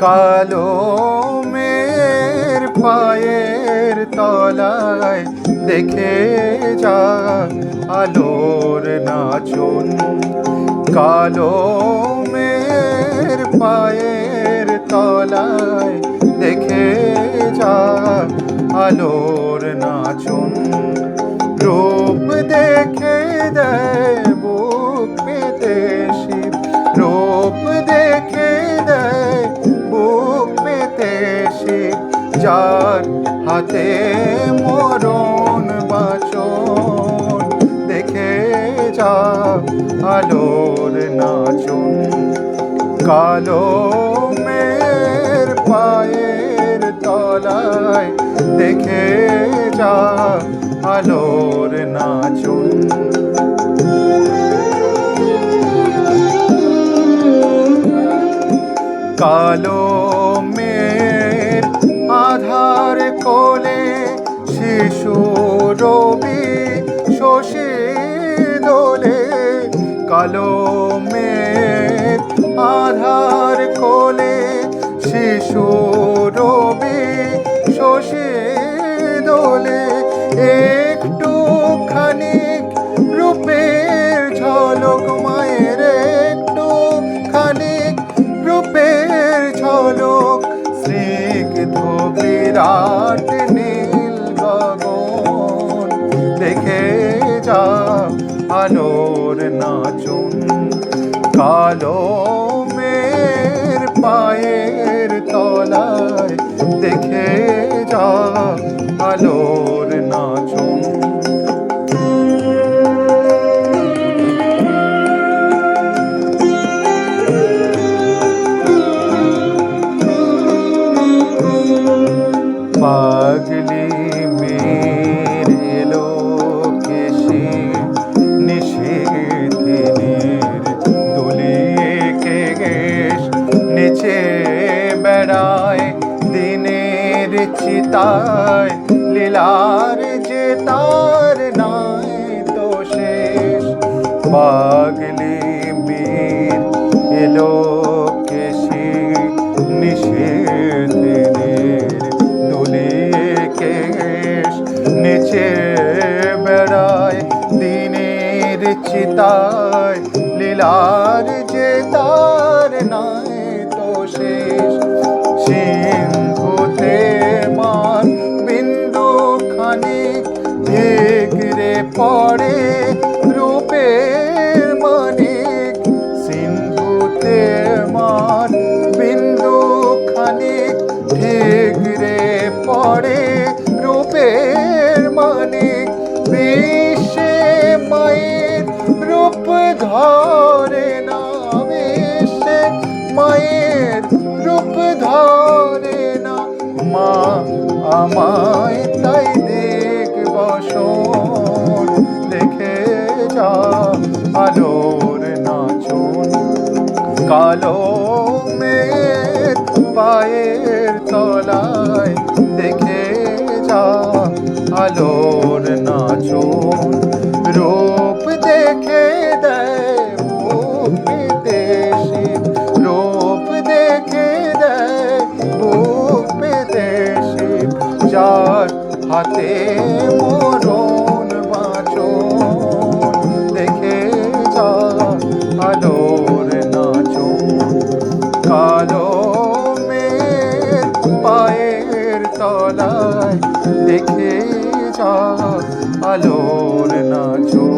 কালো মেয়ের পায়ের তলায় দেখে যা আলোর নাচন। কালো মেয়ের পায়ের তলায় দেখে যা আলোর নাচন। যার হাতে মরণ বাচন, দেখে যা আলোর নাচন। কালো মেয়ের পায়ের তলায় দেখে যা আলোর নাচন। কালো কোলে শিশু রবি শশী দোলে কালো মে আধার কোলে শিশু রবি শশী দোলে একটু আলোর নাচন কালো দিনের চিতায় লীলার যে তার নাই তো শেষ। পাগলি বীর এলো চিতায় লীলার পড়ে রূপের মানিক, সিন্ধুতে মান বিন্দু খানিক ঠিকরে পড়ে রূপের মানিক বিশ্বে মায়ের রূপ ধরে না বিশ্বে মায়ের রূপ ধরে না। মা আমায় তাই কালো মেয়ের পায়ের তলায় দেখে যা আলোর নাচন। রূপ দেখে দেয় শিব রূপ দেখে দেয় হাতে তলায় দেখে যা আলোর নাচন